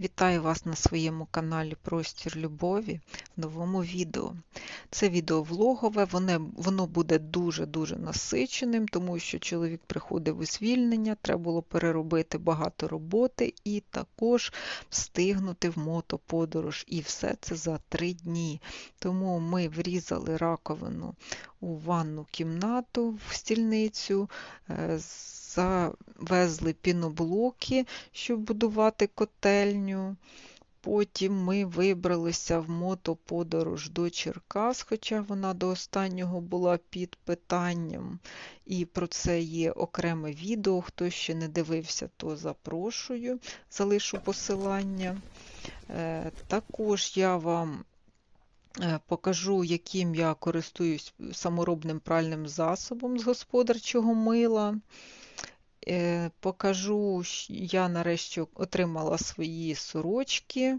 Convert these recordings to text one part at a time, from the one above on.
Вітаю вас на своєму каналі Простір Любові в новому відео. Це відео влогове, воно, буде дуже-дуже насиченим, тому що чоловік приходив у звільнення, треба було переробити багато роботи і також встигнути в мотоподорож. І все це за три дні. Тому ми врізали раковину у ванну кімнату в стільницю. е, завезли піноблоки, щоб будувати котельню. Потім ми вибралися в мотоподорож до Черкас, хоча вона до останнього була під питанням. І про це є окреме відео. Хто ще не дивився, то запрошую, залишу посилання. Е, Також я вам покажу, яким я користуюсь саморобним пральним засобом з господарчого мила. Е, Покажу, я нарешті отримала свої сорочки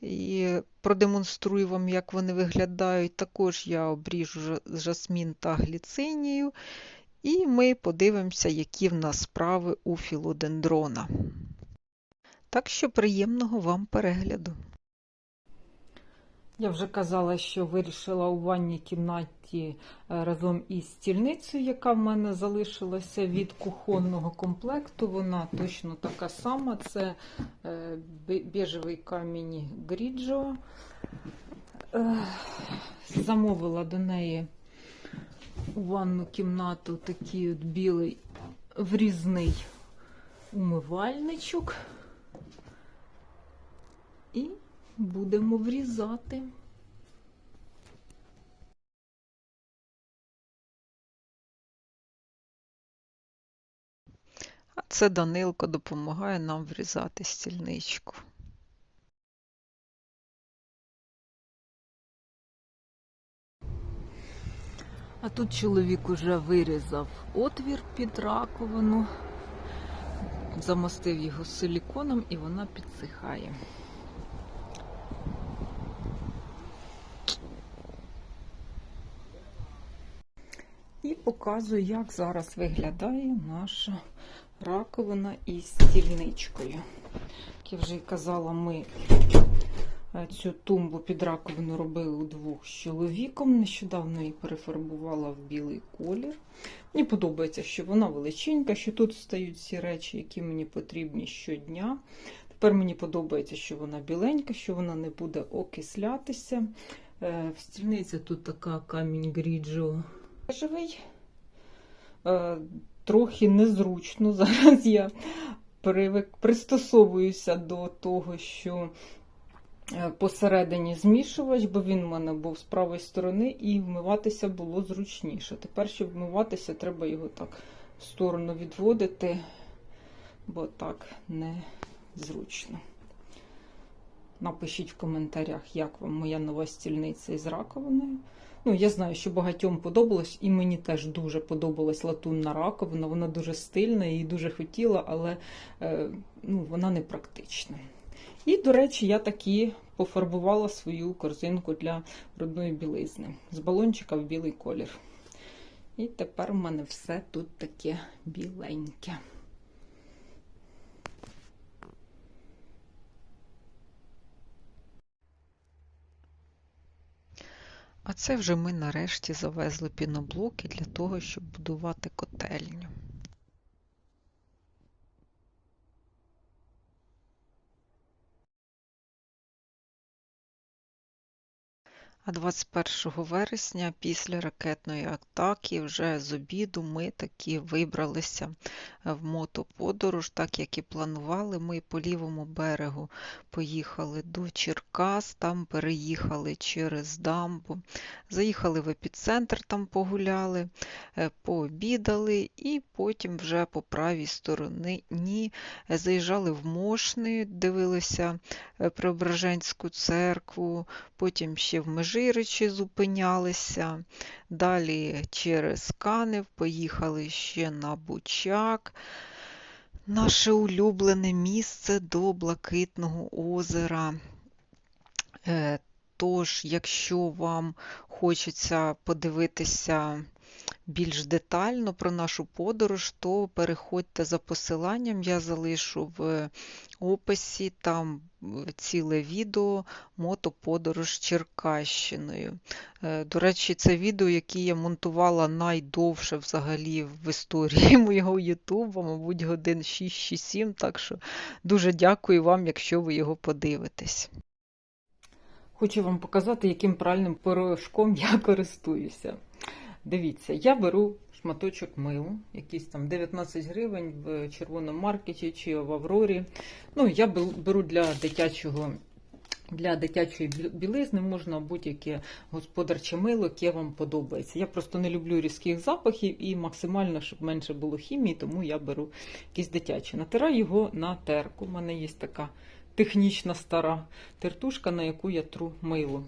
і продемонструю вам, як вони виглядають. Також я обріжу жасмін та гліцинію. І ми подивимося, які в нас справи у філодендрона. Так що приємного вам перегляду. Я вже казала, що вирішила у ванній кімнаті е, разом із стільницею, яка в мене залишилася від кухонного комплекту. Вона точно така сама. Це е, бе- камінь Гріджо. Е, Замовила до неї у ванну кімнату такий от білий врізний умивальничок. І будемо врізати. А це Данилко допомагає нам врізати стільничку. А тут чоловік уже вирізав отвір під раковину, замостив його силіконом і вона підсихає. І показую, як зараз виглядає наша раковина із стільничкою. Як я вже й казала, ми е, цю тумбу під раковину робили удвох з чоловіком. Нещодавно її перефарбувала в білий колір. Мені подобається, що вона величенька, що тут стають всі речі, які мені потрібні щодня. Тепер мені подобається, що вона біленька, що вона не буде окислятися. Е, В стільниці тут така камінь гріджо бежевий. Е, Трохи незручно. Зараз я привик, пристосовуюся до того, що е, посередині змішувач, бо він у мене був з правої сторони, і вмиватися було зручніше. Тепер, щоб вмиватися, треба його так в сторону відводити, бо так не зручно. Напишіть в коментарях, як вам моя нова стільниця із раковиною. Ну, я знаю, що багатьом подобалось, і мені теж дуже подобалась латунна раковина. Вона дуже стильна і дуже хотіла, але е, ну, вона не практична. І, до речі, я таки пофарбувала свою корзинку для брудної білизни з балончика в білий колір. І тепер в мене все тут таке біленьке. А це вже ми нарешті завезли піноблоки для того, щоб будувати котельню. А 21 вересня після ракетної атаки вже з обіду ми таки вибралися в мотоподорож, так як і планували. Ми по лівому берегу поїхали до Черкас, там переїхали через дамбу, заїхали в епіцентр, там погуляли, е, пообідали і потім вже по правій стороні е, заїжджали в Мошни, дивилися е, Преображенську церкву, потім ще в Межиричі зупинялися, далі через Канев поїхали ще на Бучак, наше улюблене місце до Блакитного озера. Е, Тож, якщо вам хочеться подивитися більш детально про нашу подорож, то переходьте за посиланням, я залишу в описі там ціле відео мотоподорож Черкащиною. Е, До речі, це відео, яке я монтувала найдовше взагалі в історії моєго Ютуба, мабуть, годин 6-7, так що дуже дякую вам, якщо ви його подивитесь. Хочу вам показати, яким пральним порошком я користуюся. Дивіться, я беру шматочок милу, якийсь там 19 гривень в червоному маркеті чи в Аврорі. Ну, я беру для дитячого. Для дитячої білизни можна будь-яке господарче мило, яке вам подобається. Я просто не люблю різких запахів і максимально, щоб менше було хімії, тому я беру якесь дитяче. Натираю його на терку. У мене є така технічна стара тертушка, на яку я тру мило.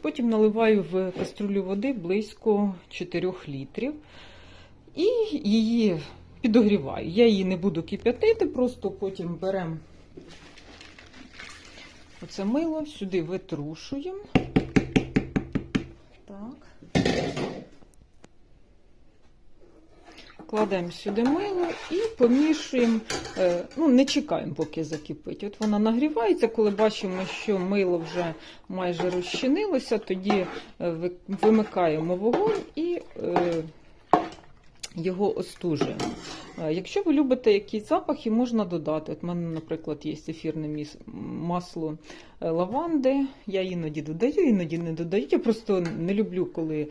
Потім наливаю в кастрюлю води близько 4 літрів і її підогріваю. Я її не буду кип'ятити, просто потім беремо оце мило, сюди витрушуємо. Так. Кладемо сюди мило і помішуємо, е, ну, не чекаємо, поки закипить. От вона нагрівається, коли бачимо, що мило вже майже розчинилося, тоді е, вимикаємо вогонь і е, його остужуємо. Якщо ви любите якісь запахи, можна додати. От У мене, наприклад, є ефірне масло лаванди. Я іноді додаю, іноді не додаю. Я просто не люблю, коли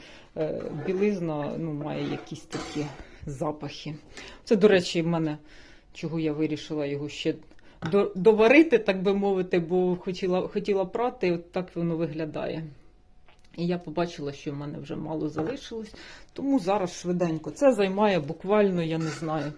білизна ну, має якісь такі запахи. Це, до речі, в мене, чого я вирішила його ще доварити, так би мовити, бо хотіла хотіла прати, і от так воно виглядає. І я побачила, що в мене вже мало залишилось. Тому зараз швиденько. Це займає буквально, я не знаю,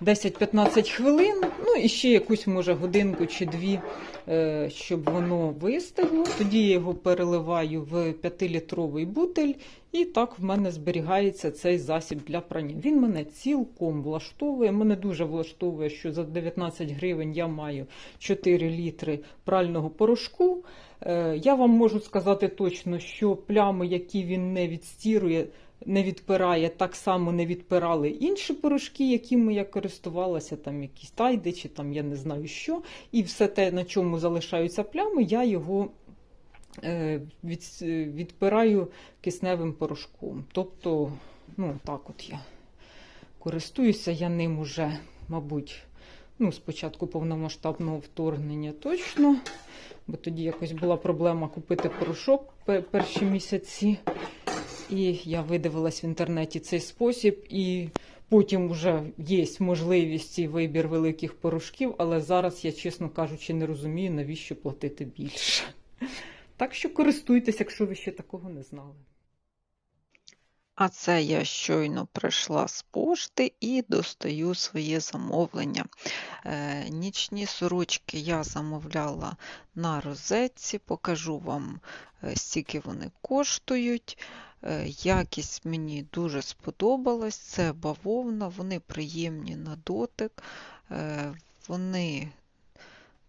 10-15 хвилин. Ну і ще якусь, може, годинку чи дві, е, щоб воно вистигло. Тоді я його переливаю в 5-літровий бутиль, і так в мене зберігається цей засіб для прання. Він мене цілком влаштовує. Мене дуже влаштовує, що за 19 гривень я маю 4 літри прального порошку. Е, я вам можу сказати точно, що плями, які він не відстірує, не відпирає, так само не відпирали інші порошки, якими я користувалася, там якісь тайди, чи там я не знаю що. І все те, на чому залишаються плями, я його е, від, відпираю кисневим порошком. Тобто, ну, так от я користуюся я ним уже, мабуть, ну, спочатку повномасштабного вторгнення точно. Бо тоді якось була проблема купити порошок перші місяці. І я видивилась в інтернеті цей спосіб, і потім вже є можливість і вибір великих порошків, але зараз я, чесно кажучи, не розумію, навіщо платити більше. Так що користуйтесь, якщо ви ще такого не знали. А це я щойно прийшла з пошти і достаю своє замовлення. Е, нічні сорочки я замовляла на розетці, покажу вам, е, скільки вони коштують. Е, якість мені дуже сподобалась. Це бавовна, вони приємні на дотик, вони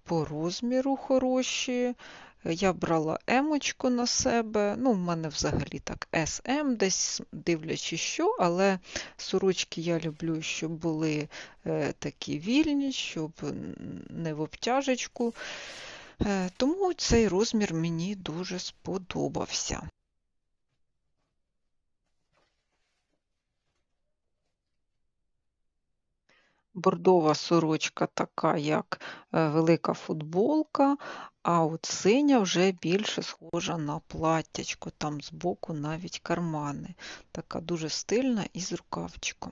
по розміру хороші. Я брала емочку на себе, ну, в мене взагалі так СМ, десь дивлячись що, але сорочки я люблю, щоб були е, такі вільні, щоб не в обтяжечку. Е, тому цей розмір мені дуже сподобався. Бордова сорочка така, як е, велика футболка, а от синя вже більше схожа на платтячко, там збоку навіть кармани. Така дуже стильна і з рукавчиком.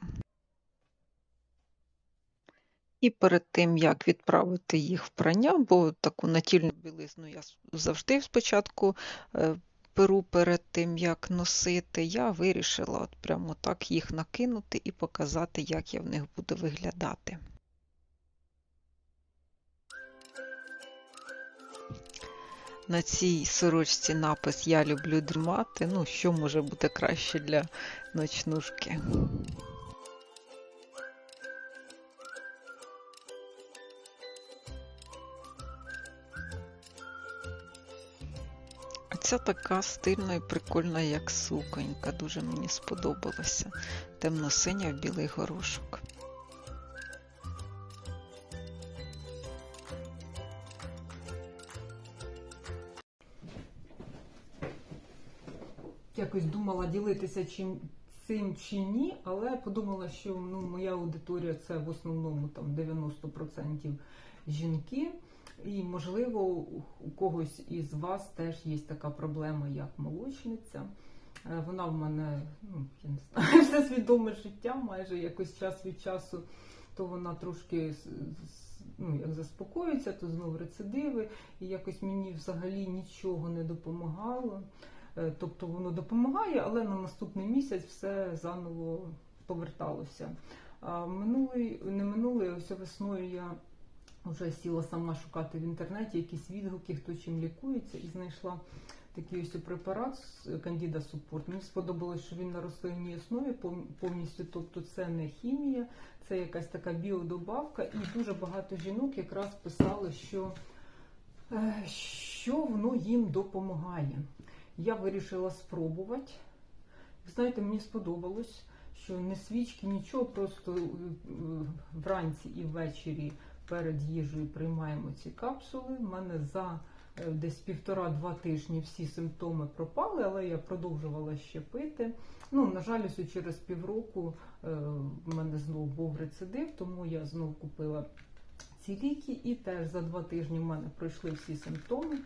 І перед тим, як відправити їх в прання, бо таку натільну білизну я завжди спочатку е, перу перед тим, як носити, я вирішила от прямо так їх накинути і показати, як я в них буду виглядати. На цій сорочці напис Я люблю дрімати. Ну, що може бути краще для ночнушки. Ця така стильна і прикольна, як суконька. Дуже мені сподобалася. Темно-синя в білий горошок. Якось думала ділитися чим цим чи ні, але подумала, що ну, моя аудиторія це в основному там 90% жінки. І, можливо, у когось із вас теж є така проблема, як молочниця. Е, Вона в мене, ну, я не знаю, все свідоме життя, майже якось час від часу, то вона трошки ну, як заспокоюється, то знову рецидиви, і якось мені взагалі нічого не допомагало. Е, Тобто воно допомагає, але на наступний місяць все заново поверталося. А минулий, не минулий, ось весною я вже сіла сама шукати в інтернеті якісь відгуки, хто чим лікується, і знайшла такий ось препарат Candida Support. Мені сподобалось, що він на рослинній основі повністю, тобто це не хімія, це якась така біодобавка, і дуже багато жінок якраз писали, що, е, що воно їм допомагає. Я вирішила спробувати. Знаєте, мені сподобалось, що не свічки, нічого, просто е, вранці і ввечері перед їжею приймаємо ці капсули. У мене за е, десь півтора-два тижні всі симптоми пропали, але я продовжувала ще пити. Ну, на жаль, ось через півроку е, в мене знову був рецидив, тому я знову купила ці ліки, і теж за два тижні в мене пройшли всі симптоми.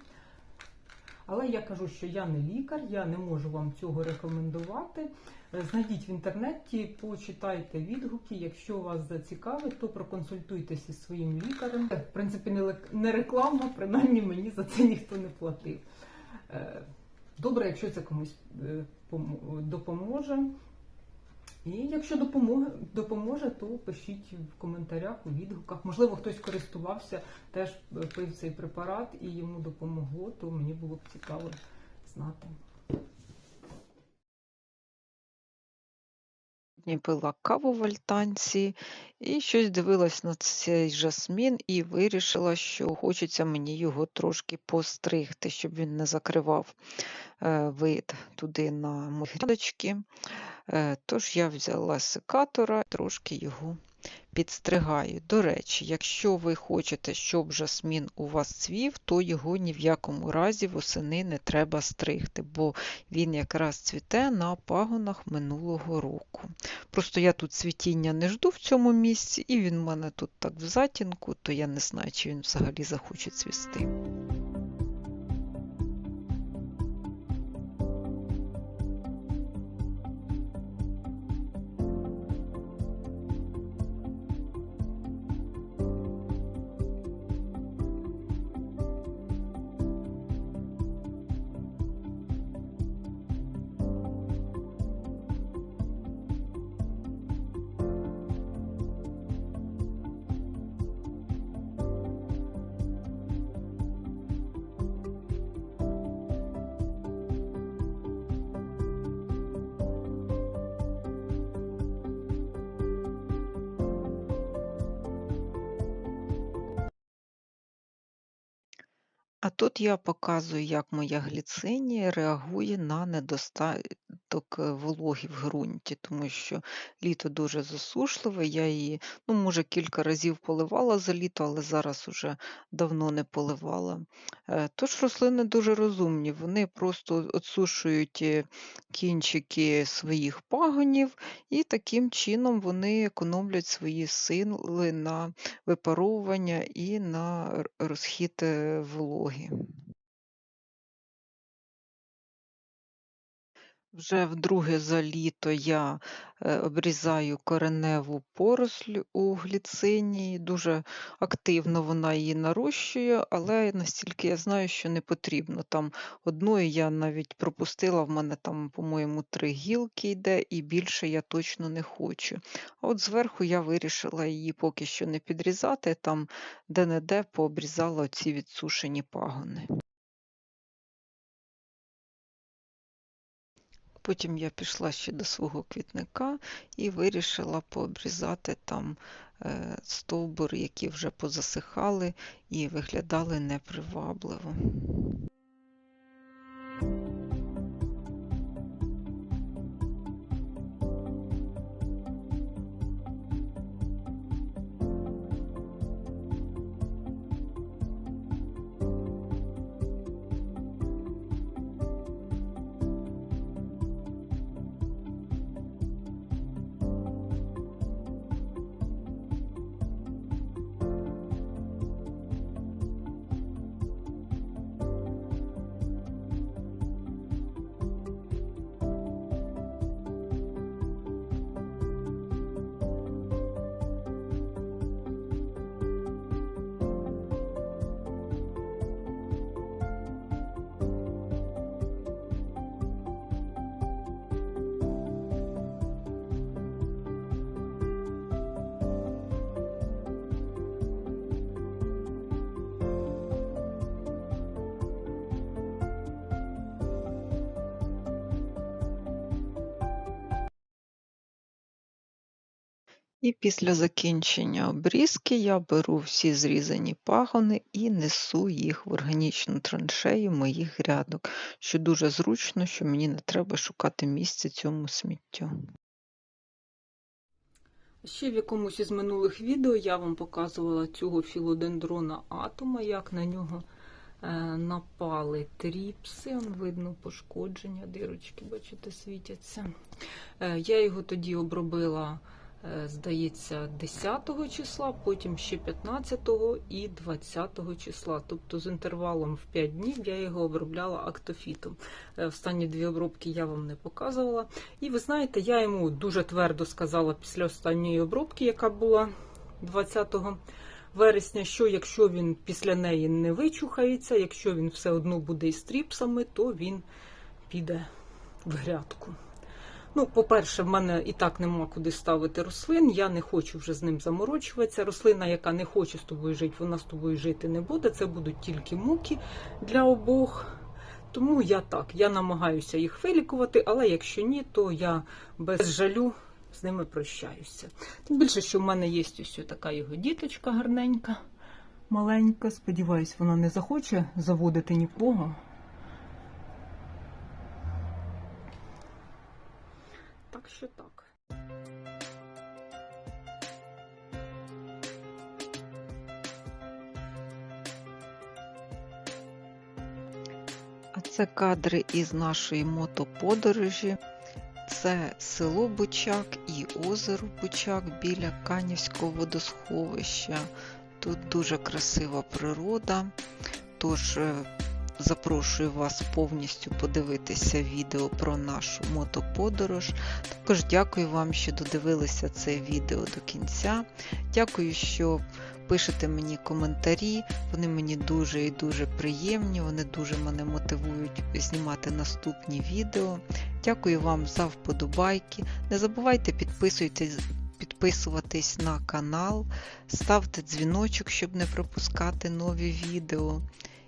Але я кажу, що я не лікар, я не можу вам цього рекомендувати. Е, Знайдіть в інтернеті, почитайте відгуки. Якщо вас зацікавить, то проконсультуйтеся зі своїм лікарем. Е, В принципі, не реклама, принаймні мені за це ніхто не платив. Е, Добре, якщо це комусь допоможе. І якщо допоможе, допоможе, то пишіть в коментарях, у відгуках. Можливо, хтось користувався, теж пив цей препарат і йому допомогло, то мені було б цікаво знати. Сьогодні пила каву в альтанці і щось дивилась на цей жасмін і вирішила, що хочеться мені його трошки постригти, щоб він не закривав е, вид туди на мої грядочки. Е, Тож я взяла секатора, трошки його підстригаю. До речі, якщо ви хочете, щоб жасмін у вас цвів, то його ні в якому разі восени не треба стригти, бо він якраз цвіте на пагонах минулого року. Просто я тут цвітіння не жду в цьому місці, і він в мене тут так в затінку, то я не знаю, чи він взагалі захоче цвісти. А тут я показую, як моя гліцинія реагує на недостаток вологи в ґрунті, тому що літо дуже засушливе. Я її, ну, може, кілька разів поливала за літо, але зараз уже давно не поливала. Е, Тож рослини дуже розумні, вони просто отсушують е, кінчики своїх пагонів, і таким чином вони економлять свої сили на випаровування і на розхід е, вологи. Вже вдруге за літо я е, обрізаю кореневу поросль у гліцинії. Дуже активно вона її нарощує, але настільки я знаю, що не потрібно. Там одної я навіть пропустила, в мене там, по-моєму, три гілки йде, і більше я точно не хочу. А от зверху я вирішила її поки що не підрізати, там де-не-де пообрізала ці відсушені пагони. Потім я пішла ще до свого квітника і вирішила пообрізати там стовбур, стовбури, які вже позасихали і виглядали непривабливо. І після закінчення обрізки я беру всі зрізані пагони і несу їх в органічну траншею моїх грядок, що дуже зручно, що мені не треба шукати місце цьому сміттю. Ще в якомусь із минулих відео я вам показувала цього філодендрона атома, як на нього е, напали тріпси. Видно пошкодження, дирочки, бачите, світяться. Е, я його тоді обробила, здається, 10 числа, потім ще 15 і 20 числа. Тобто з інтервалом в 5 днів я його обробляла актофітом. Е, Останні дві обробки я вам не показувала. І ви знаєте, я йому дуже твердо сказала після останньої обробки, яка була 20 вересня, що якщо він після неї не вичухається, якщо він все одно буде із тріпсами, то він піде в грядку. Ну, по-перше, в мене і так нема куди ставити рослин. Я не хочу вже з ним заморочуватися. Рослина, яка не хоче з тобою жити, вона з тобою жити не буде. Це будуть тільки муки для обох. Тому я так, я намагаюся їх вилікувати, але якщо ні, то я без жалю з ними прощаюся. Тим більше, що в мене є ось така його діточка гарненька, маленька. Сподіваюсь, вона не захоче заводити нікого. Так що так. А це кадри із нашої мотоподорожі. Це село Бучак і озеро Бучак біля Канівського водосховища. Тут дуже красива природа. Тож е, запрошую вас повністю подивитися відео про нашу мотоподорож. Також дякую вам, що додивилися це відео до кінця. Дякую, що пишете мені коментарі. Вони мені дуже і дуже приємні. Вони дуже мене мотивують знімати наступні відео. Дякую вам за вподобайки. Не забувайте підписуйтесь, підписуватись на канал, ставте дзвіночок, щоб не пропускати нові відео.